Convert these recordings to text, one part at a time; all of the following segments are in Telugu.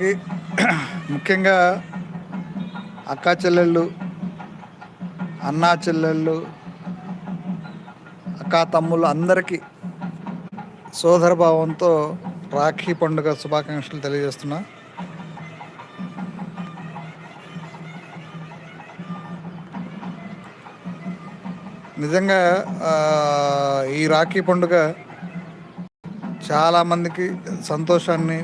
అందరికీ ముఖ్యంగా అక్కా చెల్లెళ్ళు అన్నా చెల్లెళ్ళు అక్కా తమ్ముళ్ళు అందరికీ సోదర భావంతో రాఖీ పండుగ శుభాకాంక్షలు తెలియజేస్తున్నా. నిజంగా ఈ రాఖీ పండుగ చాలామందికి సంతోషాన్ని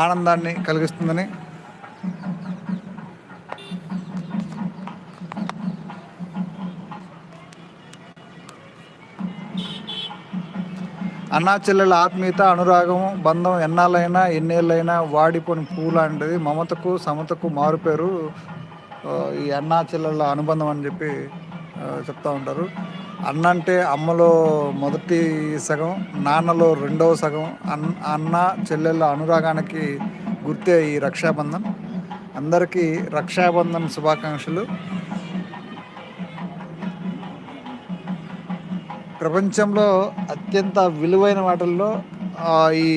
ఆనందాన్ని కలిగిస్తుందని. అన్నా చెల్లెల ఆత్మీయత అనురాగం బంధం ఎన్నాళ్ళైనా ఎన్నేళ్ళైనా వాడిపోని పువ్వు లాంటిది మమతకు సమతకు మారుపేరు ఈ అన్నా చెల్లెల అనుబంధం అని చెప్పి చెప్తూ చెప్తా ఉంటారు. అన్న అంటే అమ్మలో మొదటి సగం నాన్నలో రెండవ సగం అన్ అన్న చెల్లెళ్ళ అనురాగానికి గుర్తే ఈ రక్షాబంధన్. అందరికీ రక్షాబంధన్ శుభాకాంక్షలు. ప్రపంచంలో అత్యంత విలువైన వాటిల్లో ఈ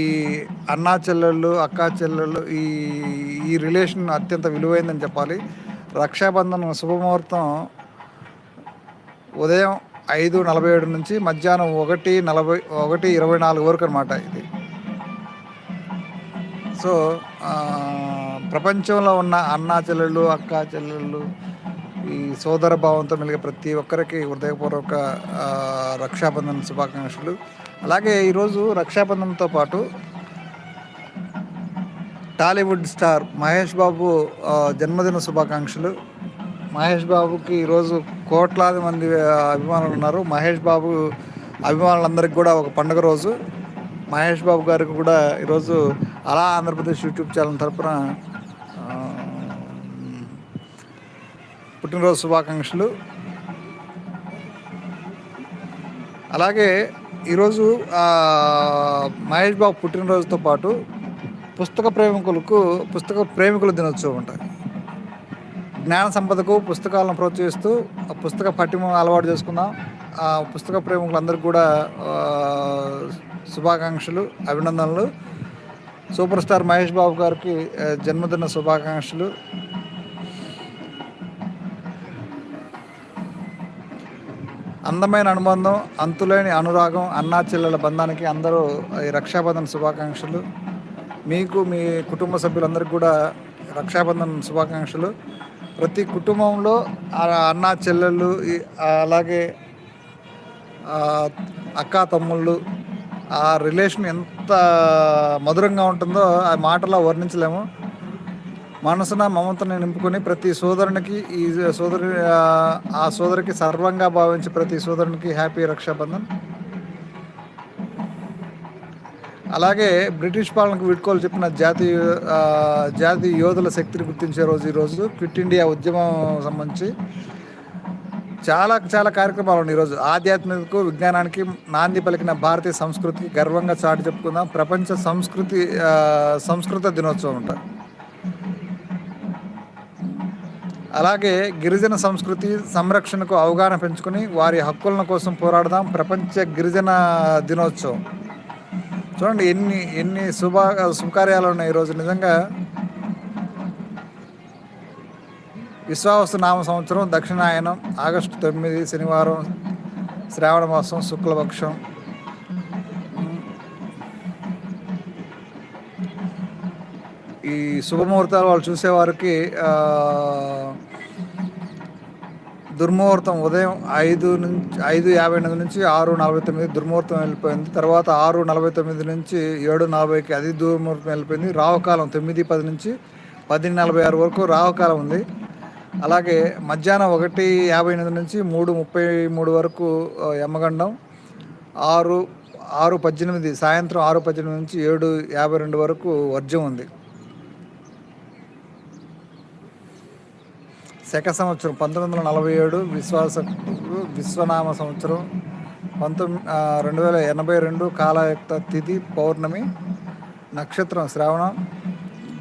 అన్నా చెల్లెళ్ళు అక్కా చెల్లెళ్ళు ఈ ఈ రిలేషన్ అత్యంత విలువైందని చెప్పాలి. రక్షాబంధన్ శుభముహూర్తం ఉదయం ఐదు నలభై ఏడు నుంచి మధ్యాహ్నం ఒకటి నలభై ఒకటి ఇరవై నాలుగు వరకు అనమాట ఇది. సో ప్రపంచంలో ఉన్న అన్నా చెల్లెళ్ళు అక్కా చెల్లెళ్ళు ఈ సోదర భావంతో మెలిగే ప్రతి ఒక్కరికి హృదయపూర్వక రక్షాబంధన శుభాకాంక్షలు. అలాగే ఈరోజు రక్షాబంధనంతో పాటు టాలీవుడ్ స్టార్ మహేష్ బాబు జన్మదిన శుభాకాంక్షలు. మహేష్ బాబుకి ఈరోజు కోట్లాది మంది అభిమానులు ఉన్నారు. మహేష్ బాబు అభిమానులందరికీ కూడా ఒక పండుగ రోజు. మహేష్ బాబు గారికి కూడా ఈరోజు అలా ఆంధ్రప్రదేశ్ యూట్యూబ్ ఛానల్ తరఫున పుట్టినరోజు శుభాకాంక్షలు. అలాగే ఈరోజు మహేష్ బాబు పుట్టినరోజుతో పాటు పుస్తక ప్రేమికులకు పుస్తక ప్రేమికుల దినోత్సవం ఉంటుంది జ్ఞాన సంపదకు పుస్తకాలను ప్రోత్సహిస్తూ ఆ పుస్తక పఠ్యం అలవాటు చేసుకుందాం. ఆ పుస్తక ప్రేమికులందరికీ కూడా శుభాకాంక్షలు అభినందనలు. సూపర్ స్టార్ మహేష్ బాబు గారికి జన్మదిన శుభాకాంక్షలు. అందమైన అనుబంధం అంతులేని అనురాగం అన్నా చెల్లెల బంధానికి అందరూ ఈ రక్షాబంధన్ శుభాకాంక్షలు. మీకు మీ కుటుంబ సభ్యులందరికీ కూడా రక్షాబంధన్ శుభాకాంక్షలు. ప్రతి కుటుంబంలో ఆ అన్నా చెల్లెళ్ళు అలాగే అక్క అక్కా తమ్ముళ్ళు ఆ రిలేషన్ ఎంత మధురంగా ఉంటుందో ఆ మాటలా వర్ణించలేము. మనసున మమతను నింపుకొని ప్రతి సోదరునికి ఈ సోదరి ఆ, ఆ సోదరికి సర్వంగా భావించి ప్రతి సోదరునికి హ్యాపీ రక్షాబంధన్. అలాగే బ్రిటిష్ పాలనకు వీడ్కోలు చెప్పిన జాతీయ జాతి జాతీయ యోధుల శక్తిని గుర్తించే రోజు ఈరోజు క్విట్ ఇండియా ఉద్యమం సంబంధించి చాలా చాలా కార్యక్రమాలు ఉన్నాయి ఈరోజు ఆధ్యాత్మికకు విజ్ఞానానికి నాంది పలికిన భారతీయ సంస్కృతికి గర్వంగా చాటి చెప్పుకుందాం. ప్రపంచ సంస్కృతి సంస్కృత దినోత్సవం ఉంటుంది అలాగే గిరిజన సంస్కృతి సంరక్షణకు అవగాహన పెంచుకొని వారి హక్కుల కోసం పోరాడదాం. ప్రపంచ గిరిజన దినోత్సవం. చూడండి ఎన్ని ఎన్ని శుభ శుభకార్యాలు ఉన్నాయి ఈరోజు నిజంగా విశ్వావసు నామ సంవత్సరం దక్షిణాయనం ఆగస్టు తొమ్మిది శనివారం శ్రావణ మాసం శుక్లపక్షం. ఈ శుభముహూర్తాలు వాళ్ళు చూసేవారికి దుర్ముహూర్తం ఉదయం ఐదు నుంచి ఐదు యాభై ఎనిమిది నుంచి ఆరు నలభై తొమ్మిది దుర్ముహూర్తం వెళ్ళిపోయింది. తర్వాత ఆరు నలభై తొమ్మిది నుంచి ఏడు నలభైకి అది దుర్ముహూర్తం వెళ్ళిపోయింది. రావకాలం తొమ్మిది పది నుంచి పది నలభై ఆరు వరకు రావకాలం ఉంది. అలాగే మధ్యాహ్నం ఒకటి యాభై ఎనిమిది నుంచి మూడు ముప్పై మూడు వరకు యమగండం. ఆరు ఆరు పద్దెనిమిది సాయంత్రం ఆరు పద్దెనిమిది నుంచి ఏడు యాభై రెండు వరకు వర్జం ఉంది. శక సంవత్సరం పంతొమ్మిది వందల నలభై ఏడు విశ్వాస విశ్వనామ సంవత్సరం పంతొమ్మిది రెండు వేల ఎనభై రెండు కాలయుక్త తిథి పౌర్ణమి నక్షత్రం శ్రావణం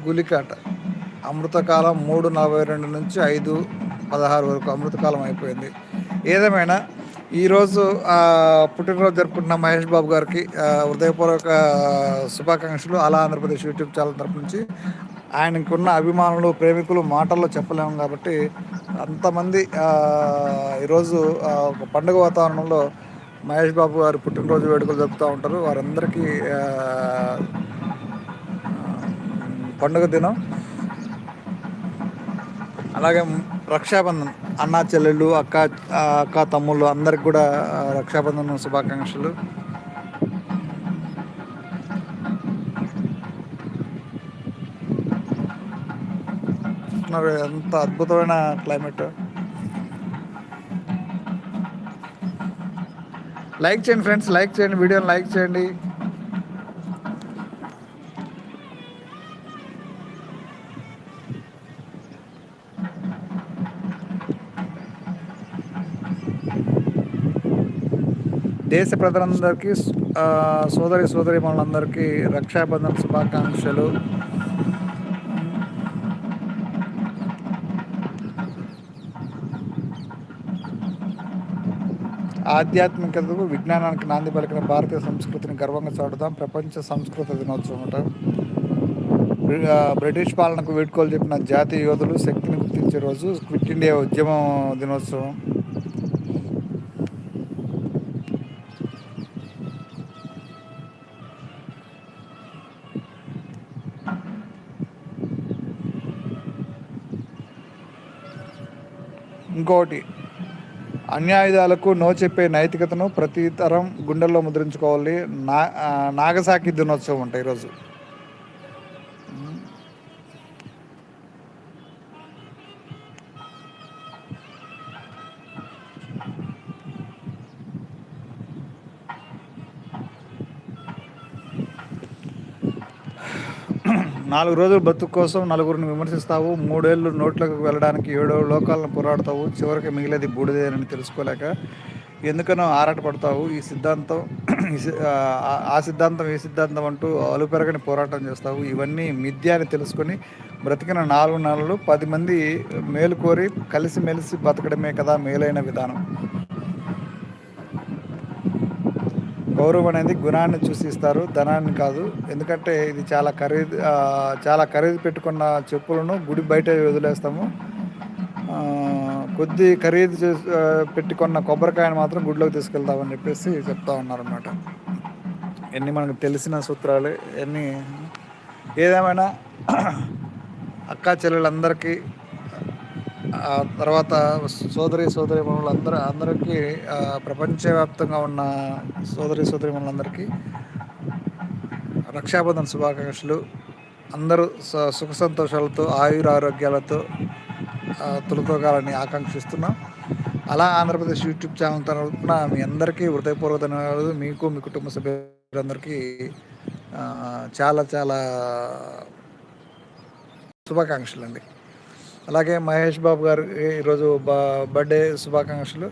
గులికాట. అమృతకాలం మూడు నలభై రెండు నుంచి ఐదు పదహారు వరకు అమృతకాలం అయిపోయింది. ఏదేమైనా ఈరోజు పుట్టినరోజు జరుపుకుంటున్న మహేష్ బాబు గారికి హృదయపూర్వక శుభాకాంక్షలు. అలా ఆంధ్రప్రదేశ్ యూట్యూబ్ ఛానల్ తరపు నుంచి ఆయనకున్న అభిమానులు ప్రేమికులు మాటల్లో చెప్పలేము కాబట్టి అంతమంది ఈరోజు ఒక పండుగ వాతావరణంలో మహేష్ బాబు గారు పుట్టినరోజు వేడుకలు జరుపుతూ ఉంటారు. వారందరికీ పండుగ దినం. అలాగే రక్షాబంధన్ అన్న చెల్లెళ్ళు అక్క అక్క తమ్ముళ్ళు అందరికి కూడా రక్షాబంధన్ శుభాకాంక్షలు. చూస్తున్నారు. ఎంత అద్భుతమైన క్లైమేట్. లైక్ చేయండి ఫ్రెండ్స్ లైక్ చేయండి వీడియోని లైక్ చేయండి. దేశ ప్రజలందరికీ సోదరి సోదరి మనందరికీ రక్షాబంధన్ శుభాకాంక్షలు. ఆధ్యాత్మికతకు విజ్ఞానానికి నాంది పలికిన భారతీయ సంస్కృతిని గర్వంగా చాటుదాం. ప్రపంచ సంస్కృత దినోత్సవం అట. బ్రిటిష్ పాలనకు వీడ్కోలు చెప్పిన జాతీయ యోధులు శక్తిని గుర్తించే రోజు క్విట్ ఇండియా ఉద్యమం దినోత్సవం. ఇంకోటి అన్యాయుధాలకు నో చెప్పే నైతికతను ప్రతి తరం గుండెల్లో ముద్రించుకోవాలి. నా నాగసాకి దినోత్సవం అంట ఈరోజు. నాలుగు రోజులు బతుకు కోసం నలుగురిని విమర్శిస్తావు మూడేళ్ళు నోట్లకు వెళ్ళడానికి ఏడో లోకాలను పోరాడతావు చివరికి మిగిలేది బూడిదేనని తెలుసుకోలేక ఎందుకనో ఆరాటపడతావు. ఈ సిద్ధాంతం ఆ- ఆ సిద్ధాంతం ఈ సిద్ధాంతం అంటూ అలుపెరగని పోరాటం చేస్తావు. ఇవన్నీ మిథ్య అని తెలుసుకొని బ్రతికిన నాలుగు నెలలు పది మంది మేలు కోరి కలిసిమెలిసి బతకడమే కదా మేలైన విధానం. గౌరవం అనేది గుణాన్ని చూసి ఇస్తారు ధనాన్ని కాదు. ఎందుకంటే ఇది చాలా ఖరీదు చాలా ఖరీదు పెట్టుకున్న చెప్పులను గుడి బయట వదిలేస్తాము. కొద్ది ఖరీదు చేసి పెట్టుకున్న కొబ్బరికాయను మాత్రం గుడిలోకి తీసుకెళ్తామని చెప్పేసి చెప్తా ఉన్నారన్నమాట. ఎన్ని మనకు తెలిసిన సూత్రాలు ఎన్ని ఏదేమైనా అక్కా చెల్లెలందరికీ తర్వాత సోదరి సోదరి అందరూ అందరికీ ప్రపంచవ్యాప్తంగా ఉన్న సోదరి సోదరి అందరికీ రక్షాబంధన్ శుభాకాంక్షలు. అందరూ స- సుఖ సంతోషాలతో ఆయుర ఆరోగ్యాలతో తొలుకోగాలని ఆకాంక్షిస్తున్నాం. అలా ఆంధ్రప్రదేశ్ యూట్యూబ్ ఛానల్ తరఫున మీ అందరికీ హృదయపూర్వక ధన్యవాదాలు. మీకు మీ కుటుంబ సభ్యులందరికీ చాలా చాలా శుభాకాంక్షలు అండి అలాగే మహేష్ బాబు గారు ఈరోజు బా బర్త్డే శుభాకాంక్షలు.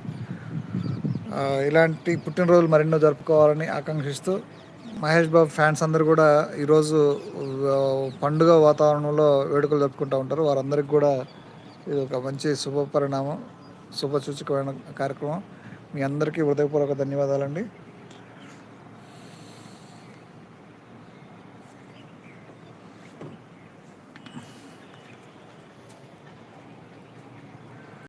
ఇలాంటి పుట్టినరోజులు మరెన్నో జరుపుకోవాలని ఆకాంక్షిస్తూ మహేష్ బాబు ఫ్యాన్స్ అందరూ కూడా ఈరోజు పండుగ వాతావరణంలో వేడుకలు జరుపుకుంటూ ఉంటారు. వారందరికీ కూడా ఇది ఒక మంచి శుభ పరిణామం శుభ సూచకమైన కార్యక్రమం. మీ అందరికీ హృదయపూర్వక ధన్యవాదాలండి.